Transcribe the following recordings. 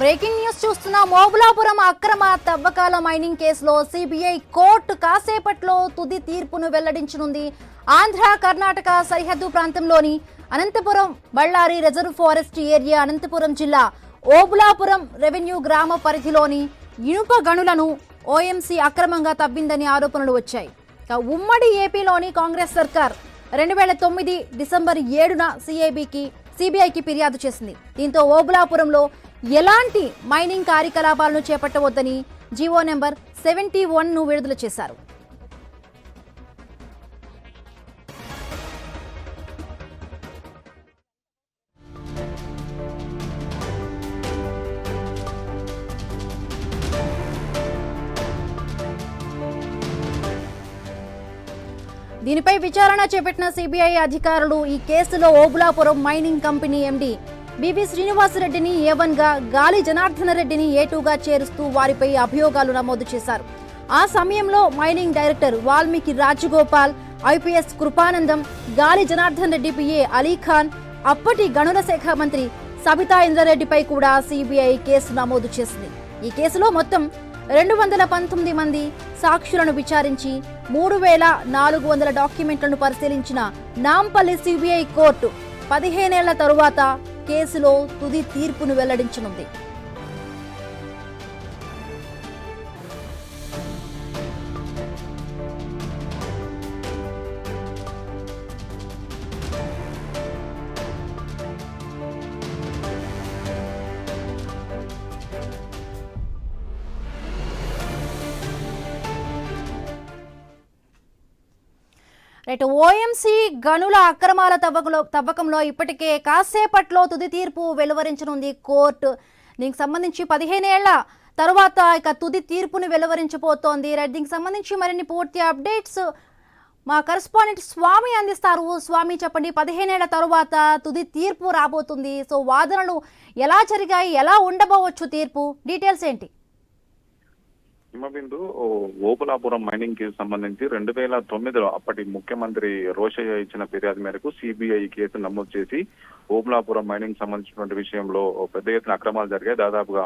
Breaking news చూస్తున్న మోబులాపురం అక్రమ తవ్వకాల మైనింగ్ కేసులో సిబిఐ కోర్టు కాసేపట్లో తుది తీర్పును వెల్లడించనుంది. ఆంధ్ర కర్ణాటక సరిహద్దు ప్రాంతంలోని Anantapuram Bellary reserve forest area Anantapuram జిల్లా ఓబులాపురం రెవెన్యూ గ్రామ పరిధిలోని ఇనుప గనులను ఓఎంసీ అక్రమంగా తవ్విందని ఆరోపణలు వచ్చాయి. ఉమ్మడి ఏపీలోని కాంగ్రెస్ సర్కార్ రెండు వేల తొమ్మిది డిసెంబర్ ఏడున సిఐబికి సిబిఐకి ఫిర్యాదు చేసింది. దీంతో ఓబులాపురంలో ఎలాంటి మైనింగ్ కార్యకలాపాలను చేపట్టవద్దని జీవో నెంబర్ సెవెంటీ ను విడుదల చేశారు. దీనిపై విచారణ చేపట్టిన సిబిఐ అధికారులు ఈ కేసులో Obulapuram mining company MD B శ్రీనివాసరెడ్డిని A వన్గా గాలి జనార్దన రెడ్డిని ఏ చేరుస్తూ వారిపై అభియోగాలు నమోదు చేశారు. ఆ సమయంలో mining director Valmiki Rajagopal IPS Kripanandam Gali Janardhan Reddy PA Ali Khan అప్పటి గనుల శాఖ మంత్రి సబితా ఇంద్రారెడ్డిపై కూడా సిబిఐ కేసు నమోదు చేసింది. ఈ కేసులో మొత్తం రెండు వందల పంతొమ్మిది మంది సాక్షులను విచారించి మూడు వేల నాలుగు వందల డాక్యుమెంట్లను పరిశీలించిన నాంపల్లి సిబిఐ కోర్టు పదిహేనేళ్ళ తరువాత కేసులో తుది తీర్పును వెల్లడించనుంది. రైట్ ఓఎంసీ గనుల అక్రమాల తవ్వకంలో తవ్వకంలో ఇప్పటికే కాసేపట్లో తుది తీర్పు వెలువరించనుంది కోర్టు. దీనికి సంబంధించి పదిహేనేళ్ళ తరువాత ఇక తుది తీర్పును వెలువరించబోతోంది. రైట్ దీనికి సంబంధించి మరిన్ని పూర్తి అప్డేట్స్ మా కరస్పాండెంట్ స్వామి అందిస్తారు. స్వామి చెప్పండి. పదిహేనేళ్ళ తరువాత తుది తీర్పు రాబోతుంది. సో వాదనలు ఎలా జరిగాయి? ఎలా ఉండబోవచ్చు తీర్పు? డీటెయిల్స్ ఏంటి? హిమబిందు ఓపులాపురం మైనింగ్ కేసు సంబంధించి రెండు వేల తొమ్మిదిలో అప్పటి ముఖ్యమంత్రి రోషయ్య ఇచ్చిన ఫిర్యాదు మేరకు సిబిఐ కేసు నమోదు చేసి ఓపులాపురం మైనింగ్ సంబంధించినటువంటి విషయంలో పెద్ద ఎత్తున అక్రమాలు జరిగాయి. దాదాపుగా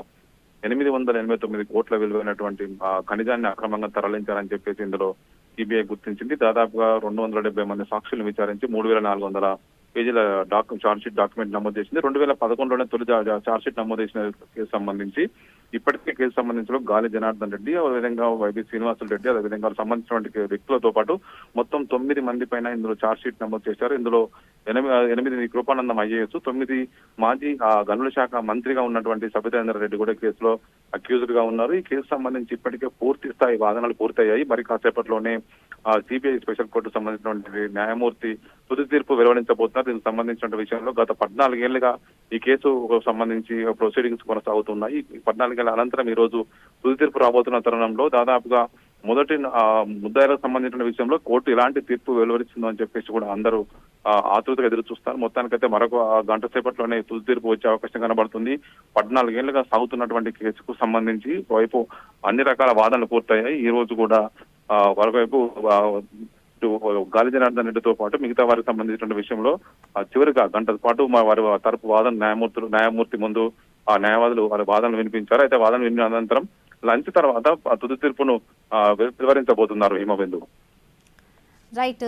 ఎనిమిది వందల ఎనభై తొమ్మిది కోట్ల విలువైనటువంటి ఖనిజాన్ని అక్రమంగా తరలించారని చెప్పేసి ఇందులో సిబిఐ గుర్తించింది. దాదాపుగా రెండు వందల డెబ్బై మంది సాక్షులను విచారించి మూడు వేల నాలుగు వందల పేజీల డాక్ చార్జ్ షీట్ డాక్యుమెంట్ నమోదు చేసింది. రెండు వేల పదకొండులోనే తొలి చార్జ్ షీట్ నమోదు చేసిన కేసు సంబంధించి ఇప్పటికే కేసు సంబంధించిన గాలి జనార్దన్ రెడ్డి అదేవిధంగా వైబీ శ్రీనివాసులు రెడ్డి అదేవిధంగా సంబంధించినటువంటి వ్యక్తులతో పాటు మొత్తం తొమ్మిది మంది పైన ఇందులో చార్జ్ షీట్ నమోదు చేశారు. ఇందులో ఎనిమిది ఎనిమిది కృపానందం ఐఏఎస్ తొమ్మిది మాజీ ఆ, గనుల శాఖ మంత్రిగా ఉన్నటువంటి సబితేంద్ర రెడ్డి కూడా కేసులో అక్యూజ్డ్గా ఉన్నారు. ఈ కేసు సంబంధించి ఇప్పటికే పూర్తి స్థాయి వాదనలు పూర్తయ్యాయి. మరి కాసేపట్లోనే సిబిఐ స్పెషల్ కోర్టు సంబంధించినటువంటి న్యాయమూర్తి తుది తీర్పు వెలువడించబోతున్నారు. దీనికి సంబంధించిన విషయంలో గత పద్నాలుగేళ్ళుగా ఈ కేసు సంబంధించి ప్రొసీడింగ్స్ కొనసాగుతున్నాయి. పద్నాలుగేళ్ళ అనంతరం ఈ రోజు తుది తీర్పు రాబోతున్న తరుణంలో దాదాపుగా మొదటి ఆ, ముద్దాయిలకు సంబంధించిన విషయంలో కోర్టు ఎలాంటి తీర్పు వెలువరిస్తుందో అని చెప్పేసి కూడా అందరూ ఆ, ఆతృతగా ఎదురు చూస్తారు. మొత్తానికైతే మరొక గంట సేపట్లోనే తుది తీర్పు వచ్చే అవకాశం కనబడుతుంది. పద్నాలుగేళ్ళుగా సాగుతున్నటువంటి కేసుకు సంబంధించి వైపు అన్ని రకాల వాదనలు పూర్తయ్యాయి. ఈ రోజు కూడా ఆ, మరొకవైపు గాలి జనార్దన్ రెడ్డితో పాటు మిగతా వారికి సంబంధించిన విషయంలో చివరిగా గంట పాటు మా వారి తరపు వాదన న్యాయమూర్తులు న్యాయమూర్తి ముందు ఆ న్యాయవాదులు వారి వాదనలు వినిపించారు. అయితే వాదన విన్న అనంతరం లంచ్ తర్వాత తుది తీర్పును ఆ, వివరించబోతున్నారు హిమబిందు. రైట్.